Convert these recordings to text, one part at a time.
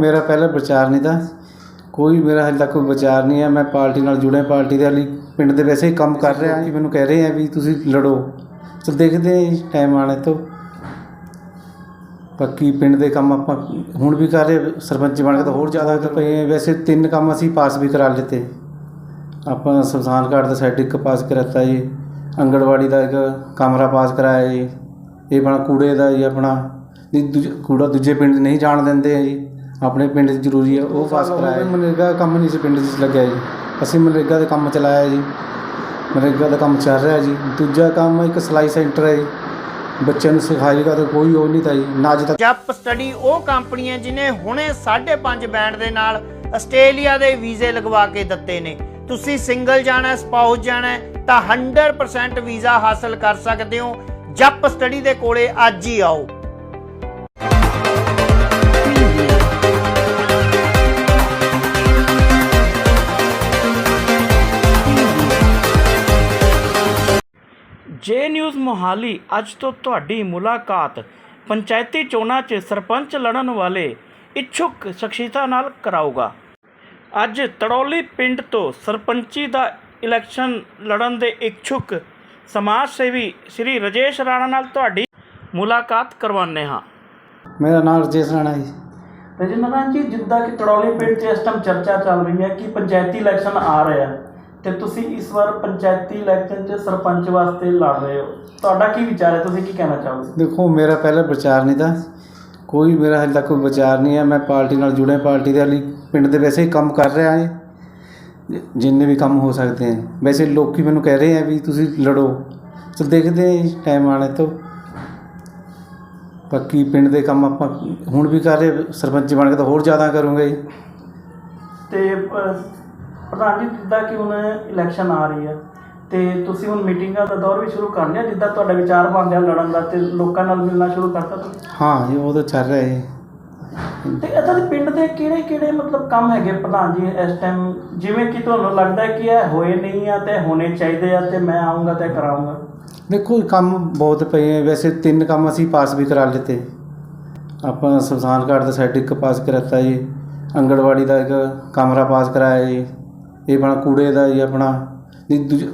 ਮੇਰਾ ਪਹਿਲਾ ਵਿਚਾਰ ਨਹੀਂ ਤਾਂ ਕੋਈ ਮੇਰਾ ਹਾਲੇ ਤੱਕ ਕੋਈ ਵਿਚਾਰ ਨਹੀਂ ਹੈ। ਮੈਂ ਪਾਰਟੀ ਨਾਲ ਜੁੜਿਆ, ਪਾਰਟੀ ਦੇ ਲਈ ਪਿੰਡ ਦੇ ਵੈਸੇ ਹੀ ਕੰਮ ਕਰ ਰਿਹਾ ਜੀ। ਮੈਨੂੰ ਕਹਿ ਰਹੇ ਆ ਵੀ ਤੁਸੀਂ ਲੜੋ। ਚਲ ਦੇਖਦੇ ਹਾਂ ਜੀ ਟਾਈਮ ਆਣੇ ਤੋਂ। ਬਾਕੀ ਪਿੰਡ ਦੇ ਕੰਮ ਆਪਾਂ ਹੁਣ ਵੀ ਕਰ ਰਹੇ ਸਰਪੰਚ ਬਣ ਕੇ ਤਾਂ ਹੋਰ ਜ਼ਿਆਦਾ ਤਾਂ ਪਏ ਆ। ਵੈਸੇ ਤਿੰਨ ਕੰਮ ਅਸੀਂ ਪਾਸ ਵੀ ਕਰਾ ਲਿੱਤੇ। ਆਪਾਂ ਸ਼ਮਸ਼ਾਨ ਘਾਟ ਦਾ ਸਾਈਡ ਇੱਕ ਪਾਸ ਕਰਾਤਾ ਜੀ। ਅੰਗਣਵਾੜੀ ਦਾ ਇੱਕ ਕਮਰਾ ਪਾਸ ਕਰਾਇਆ ਜੀ। ਇਹ ਆਪਣਾ ਕੂੜੇ ਦਾ ਜੀ ਆਪਣਾ। ਨਹੀਂ, ਦੂਜੇ, ਕੂੜਾ ਦੂਜੇ ਪਿੰਡ ਨਹੀਂ ਜਾਣ ਦਿੰਦੇ ਆ ਜੀ। ਆਪਣੇ ਪਿੰਡ 'ਚ ਜ਼ਰੂਰੀ ਆ ਉਹ ਪਾਸ ਕਰਾਇਆ ਮਨਰੇਗਾ ਕੰਮ ਨਹੀਂ ਸੀ ਪਿੰਡ 'ਚ ਲੱਗਿਆ ਜੀ। ਅਸੀਂ ਮਨਰੇਗਾ ਦਾ ਕੰਮ ਚਲਾਇਆ ਜੀ। ਮਨਰੇਗਾ ਦਾ ਕੰਮ ਚੱਲ ਰਿਹਾ ਜੀ। ਦੂਜਾ ਕੰਮ ਇੱਕ ਸਿਲਾਈ ਸੈਂਟਰ ਹੈ ਜੀ। ਬੱਚਿਆਂ ਨੂੰ ਸਿਖਾਏਗਾ ਤਾਂ ਕੋਈ ਉਹ ਨਹੀਂ ਤਾਂ ਜੀ। ਨਾ ਅੱਜ ਤੱਕ ਜਪ ਸਟੱਡੀ ਉਹ ਕੰਪਨੀ ਹੈ ਜਿਨੇ ਹੁਣੇ 5.5 ਬੈਂਡ ਦੇ ਨਾਲ ਆਸਟ੍ਰੇਲੀਆ ਦੇ ਵੀਜ਼ੇ ਲਗਵਾ ਕੇ ਦਿੱਤੇ ਨੇ। ਤੁਸੀਂ ਸਿੰਗਲ ਜਾਣਾ ਸਪਾਊਸ ਜਾਣਾ ਹੈ ਤਾਂ 100% ਵੀਜ਼ਾ ਹਾਸਲ ਕਰ ਸਕਦੇ ਹੋ। ਜਪ ਸਟੱਡੀ ਦੇ ਕੋਲੇ ਅੱਜ ਹੀ ਆਓ। ਜੇ ਨਿਊਜ਼ ਮੋਹਾਲੀ ਅੱਜ ਤੋਂ ਤੁਹਾਡੀ ਮੁਲਾਕਾਤ ਪੰਚਾਇਤੀ ਚੋਣਾਂ 'ਚ ਸਰਪੰਚ ਲੜਨ ਵਾਲੇ ਇੱਛੁਕ ਸ਼ਖਸੀਅਤਾਂ ਨਾਲ ਕਰਾਊਗਾ। ਅੱਜ ਤੜੌਲੀ ਪਿੰਡ ਤੋਂ ਸਰਪੰਚੀ ਦਾ ਇਲੈਕਸ਼ਨ ਲੜਨ ਦੇ ਇੱਛੁਕ ਸਮਾਜ ਸੇਵੀ ਸ਼੍ਰੀ ਰਜੇਸ਼ ਰਾਣਾ ਨਾਲ ਤੁਹਾਡੀ ਮੁਲਾਕਾਤ ਕਰਵਾਉਂਦੇ ਹਾਂ। ਮੇਰਾ ਨਾਮ ਰਜੇਸ਼ ਰਾਣਾ ਜੀ। ਰਜਿੰਦਰਾ ਜੀ ਜਿੱਦਾਂ ਕਿ ਤੜੌਲੀ ਪਿੰਡ 'ਚ ਇਸ ਟਾਈਮ ਚਰਚਾ ਚੱਲ ਰਹੀ ਹੈ ਕਿ ਪੰਚਾਇਤੀ ਇਲੈਕਸ਼ਨ ਆ ਰਿਹਾ ਤੇ ਤੁਸੀਂ ਇਸ ਵਾਰ ਪੰਚਾਇਤੀ ਇਲੈਕਸ਼ਨ 'ਚ ਸਰਪੰਚ ਵਾਸਤੇ ਲੜ ਰਹੇ ਹੋ। ਤੁਹਾਡਾ ਕੀ ਵਿਚਾਰ ਹੈ? ਤੁਸੀਂ ਕੀ ਕਹਿਣਾ ਚਾਹੋਗੇ? ਦੇਖੋ ਮੇਰਾ ਪਹਿਲਾ ਵਿਚਾਰ ਨਹੀਂ ਤਾਂ। ਕੋਈ ਮੇਰਾ ਹਾਲੇ ਤੱਕ ਕੋਈ ਵਿਚਾਰ ਨਹੀਂ ਹੈ। ਮੈਂ ਪਾਰਟੀ ਨਾਲ ਜੁੜਿਆ ਪਾਰਟੀ ਦੇ ਲਈ ਪਿੰਡ ਦੇ ਵੈਸੇ ਹੀ ਕੰਮ ਕਰ ਰਿਹਾ ਹਾਂ। ਜਿੰਨੇ ਵੀ ਕੰਮ ਹੋ ਸਕਦੇ ਹੈ। ਵੈਸੇ ਲੋਕੀ ਮੈਨੂੰ ਕਹਿ ਰਹੇ ਆ ਵੀ ਤੁਸੀਂ ਲੜੋ। ਚਲ ਦੇਖਦੇ ਹਾਂ ਟਾਈਮ ਆਣੇ ਤੋਂ। ਬਾਕੀ ਪਿੰਡ ਦੇ ਕੰਮ ਆਪਾਂ ਹੁਣ ਵੀ ਕਰ ਰਹੇ ਸਰਪੰਚ ਬਣ ਕੇ ਤਾਂ ਹੋਰ ਜ਼ਿਆਦਾ ਕਰੂੰਗਾ ਜੀ। ਤੇ ਅਹ, ਪ੍ਰਧਾਨ ਜੀ ਜਿੱਦਾਂ ਕਿ ਹੁਣ ਇਲੈਕਸ਼ਨ ਆ ਰਹੀ ਹੈ ਤੇ ਤੁਸੀਂ ਹੁਣ ਮੀਟਿੰਗਾਂ ਦਾ ਦੌਰ ਵੀ ਸ਼ੁਰੂ ਕਰ ਲਿਆ ਜਿੱਦਾਂ ਤੁਹਾਡਾ ਵਿਚਾਰ ਬਣ ਗਿਆ ਲੜਨ ਦਾ ਤੇ ਲੋਕਾਂ ਨਾਲ ਮਿਲਣਾ ਸ਼ੁਰੂ ਕਰਤਾ ਤੁਸੀਂ? ਹਾਂ ਜੀ ਉਹ ਤਾਂ ਚੱਲ ਰਿਹਾ ਜੀ। ਤੇ ਇੱਦਾਂ ਦੇ ਪਿੰਡ ਦੇ ਕਿਹੜੇ ਕਿਹੜੇ ਮਤਲਬ ਕੰਮ ਹੈਗੇ ਪ੍ਰਧਾਨ ਜੀ ਇਸ ਟਾਈਮ ਜਿਵੇਂ ਕਿ ਤੁਹਾਨੂੰ ਲੱਗਦਾ ਹੈ ਕਿ ਇਹ ਹੋਏ ਨਹੀਂ ਆ ਤੇ ਹੋਣੇ ਚਾਹੀਦੇ ਆ ਤੇ ਮੈਂ ਆਉਂਗਾ ਤੇ ਕਰਾਉਂਗਾ ਦੇਖੋ ਕੰਮ ਬਹੁਤ ਪਏ ਹੈ ਵੈਸੇ ਤਿੰਨ ਕੰਮ ਅਸੀਂ ਪਾਸ ਵੀ ਕਰਾ ਲਿੱਤੇ। ਆਪਾਂ ਸ਼ਮਸ਼ਾਨ ਘਾਟ ਦਾ ਸਾਈਡ ਇੱਕ ਪਾਸ ਕਰਾਤਾ ਜੀ ਅੰਗਣਵਾੜੀ ਦਾ ਇੱਕ ਕਮਰਾ ਪਾਸ ਕਰਾਇਆ ਜੀ। ਇਹ ਆਪਣਾ ਕੂੜੇ ਦਾ ਜੀ ਆਪਣਾ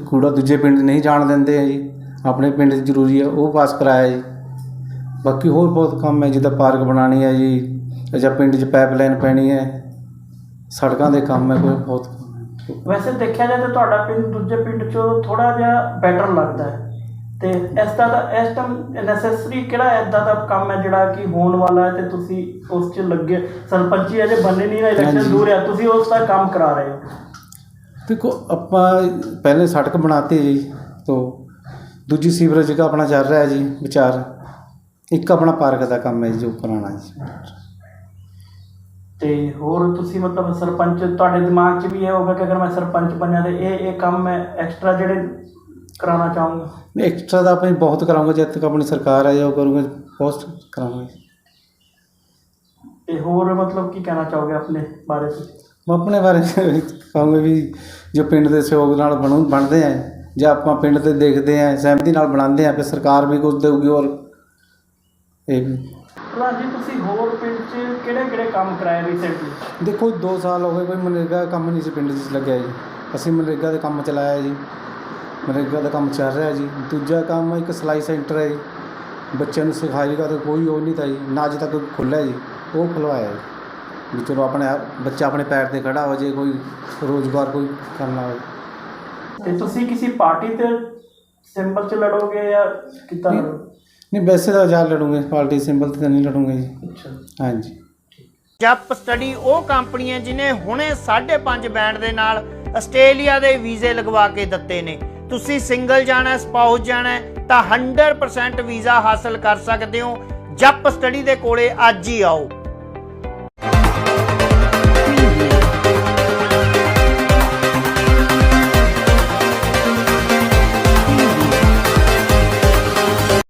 ਕੂੜਾ ਦੂਜੇ ਪਿੰਡ ਨਹੀਂ ਜਾਣ ਦਿੰਦੇ ਆ ਜੀ। ਆਪਣੇ ਪਿੰਡ 'ਚ ਜ਼ਰੂਰੀ ਆ ਉਹ ਪਾਸ ਕਰਾਇਆ ਜੀ। ਬਾਕੀ ਹੋਰ ਬਹੁਤ ਕੰਮ ਹੈ ਜਿੱਦਾਂ ਪਾਰਕ ਬਣਾਉਣੀ ਹੈ ਜੀ ਜਾਂ ਪਿੰਡ 'ਚ ਪਾਈਪਲਾਈਨ ਪੈਣੀ ਹੈ। ਸੜਕਾਂ ਦੇ ਕੰਮ ਹੈ ਕੋਈ ਬਹੁਤ ਕੰਮ ਹੈ। ਵੈਸੇ ਦੇਖਿਆ ਜਾਏ ਤਾਂ ਤੁਹਾਡਾ ਪਿੰਡ ਦੂਜੇ ਪਿੰਡ ਚੋਂ ਥੋੜਾ ਜਿਹਾ ਬੈਟਰ ਲੱਗਦਾ ਹੈ। ਤੇ ਇਸ ਦਾ ਇਸ ਟਾਈਮ ਨੈਸੈਸਰੀ ਕਿਹੜਾ ਐਦਾਂ ਦਾ ਕੰਮ ਹੈ ਜਿਹੜਾ ਕਿ ਹੋਣ ਵਾਲਾ ਹੈ ਤੇ ਤੁਸੀਂ ਉਸ 'ਚ ਲੱਗੇ ਸਰਪੰਚੀ ਅਜੇ ਬੰਨੇ ਨਹੀਂ ਨਾ ਇਲੈਕਸ਼ਨ। ਦੂਰ ਹੈ ਤੁਸੀਂ ਉਸ ਦਾ ਕੰਮ ਕਰਾ ਰਹੇ ਹੋ। ਦੇਖੋ ਆਪਾਂ ਪਹਿਲੇ ਸੜਕ ਬਣਾਤੀ ਜੀ ਤੋਂ ਦੂਜੀ ਸੀਵਰੇਜ ਦਾ ਆਪਣਾ ਚੱਲ ਰਿਹਾ ਜੀ ਵਿਚਾਰ। ਇੱਕ ਆਪਣਾ ਪਾਰਕ ਦਾ ਕੰਮ ਹੈ ਜੀ ਜੋ ਪੁਰਾਣਾ ਜੀ। ਤੇ ਹੋਰ ਤੁਸੀਂ ਮਤਲਬ ਸਰਪੰਚ ਤੁਹਾਡੇ ਦਿਮਾਗ 'ਚ ਵੀ ਇਹ ਹੋਗਾ ਕਿ ਅਗਰ ਮੈਂ ਸਰਪੰਚ ਬਣਿਆ ਤੇ ਇਹ ਇਹ ਕੰਮ ਮੈਂ ਐਕਸਟਰਾ ਜਿਹੜੇ ਕਰਾਉਣਾ ਚਾਹੂੰਗਾ? ਐਕਸਟਰਾ ਦਾ ਆਪਣੀ ਬਹੁਤ ਕਰਾਂਗੇ ਜਦ ਤੱਕ ਆਪਣੀ ਸਰਕਾਰ ਆਏ ਉਹ ਕਰੂੰਗੇ ਪੋਸਟ ਕਰਾਂਗੇ। ਤੇ ਹੋਰ ਮਤਲਬ ਕੀ ਕਹਿਣਾ ਚਾਹੋਗੇ ਆਪਣੇ ਬਾਰੇ 'ਚ ਮੈਂ ਆਪਣੇ ਬਾਰੇ ਕਹਾਂਗੇ ਵੀ ਜੋ ਪਿੰਡ ਦੇ ਸਹਿਯੋਗ ਨਾਲ ਬਣੂ ਬਣਦੇ ਆ ਜਾਂ ਆਪਾਂ ਪਿੰਡ ਤੇ ਦੇਖਦੇ ਆ ਸਹਿਮਤੀ ਨਾਲ ਬਣਾਉਂਦੇ ਆ ਫਿਰ ਸਰਕਾਰ ਵੀ ਕੁਝ ਦੇਊਗੀ ਔਰ ਇਹ ਵੀ। ਪ੍ਰਧਾਨ ਜੀ ਤੁਸੀਂ ਹੋਰ ਪਿੰਡ 'ਚ ਕਿਹੜੇ ਕਿਹੜੇ ਕੰਮ ਕਰਾਏ ਰੀਸੈਂਟਲੀ ਦੇਖੋ 2 ਸਾਲ ਹੋ ਗਏ ਕੋਈ ਮਨਰੇਗਾ ਕੰਮ ਨਹੀਂ ਸੀ ਪਿੰਡ 'ਚ ਲੱਗਿਆ ਜੀ। ਅਸੀਂ ਮਨਰੇਗਾ ਦਾ ਕੰਮ ਚਲਾਇਆ ਜੀ। ਮਨਰੇਗਾ ਦਾ ਕੰਮ ਚੱਲ ਰਿਹਾ ਜੀ। ਦੂਜਾ ਕੰਮ ਇੱਕ ਸਿਲਾਈ ਸੈਂਟਰ ਹੈ ਜੀ। ਬੱਚਿਆਂ ਨੂੰ ਸਿਖਾਏਗਾ ਤਾਂ ਕੋਈ ਉਹ ਨਹੀਂ ਤਾਂ ਜੀ। ਨਾ ਅੱਜ ਤੱਕ ਖੁੱਲ੍ਹਾ ਜੀ। ਉਹ ਖੁਲਵਾਇਆ ਜੀ। ਵੀ ਚਲੋ ਆਪਣੇ ਆਪ- ਬੱਚਾ ਆਪਣੇ ਪੈਰ ਤੇ ਖੜਾ ਹੋ ਜੇ ਕੋਈ ਰੋਜ਼ਗਾਰ ਕੋਈ ਕਰਨਾ ਹੋਵੇ। ਤੇ ਤੁਸੀਂ ਕਿਸੇ ਪਾਰਟੀ ਤੇ ਸਿੰਬਲ 'ਚ ਲੜੋਗੇ ਜਾਂ ਕਿੱਦਾਂ ਨਹੀਂ। ਲੜੋਗੇ? ਨਹੀਂ ਵੈਸੇ ਤਾਂ ਜਾ ਲੜੂਗੇ ਪਾਰਟੀ ਸਿੰਬਲ ਤੇ ਤਾਂ ਨਹੀਂ ਲੜੂਗੇ ਜੀ। ਅੱਛਾ। ਹਾਂਜੀ। ਜਪ ਸਟੱਡੀ ਉਹ ਕੰਪਨੀ ਹੈ ਜਿਨੇ ਹੁਣੇ 5.5 ਬੈਂਡ ਦੇ ਨਾਲ ਆਸਟ੍ਰੇਲੀਆ ਦੇ ਵੀਜ਼ੇ ਲਗਵਾ ਕੇ ਦਿੱਤੇ ਨੇ। ਤੁਸੀਂ ਸਿੰਗਲ ਜਾਣਾ ਸਪਾਊਸ ਜਾਣਾ ਹੈ ਤਾਂ 100% ਵੀਜ਼ਾ ਹਾਸਲ ਕਰ ਸਕਦੇ ਹੋ। ਜਪ ਸਟੱਡੀ ਦੇ ਕੋਲੇ ਅੱਜ ਹੀ ਆਓ।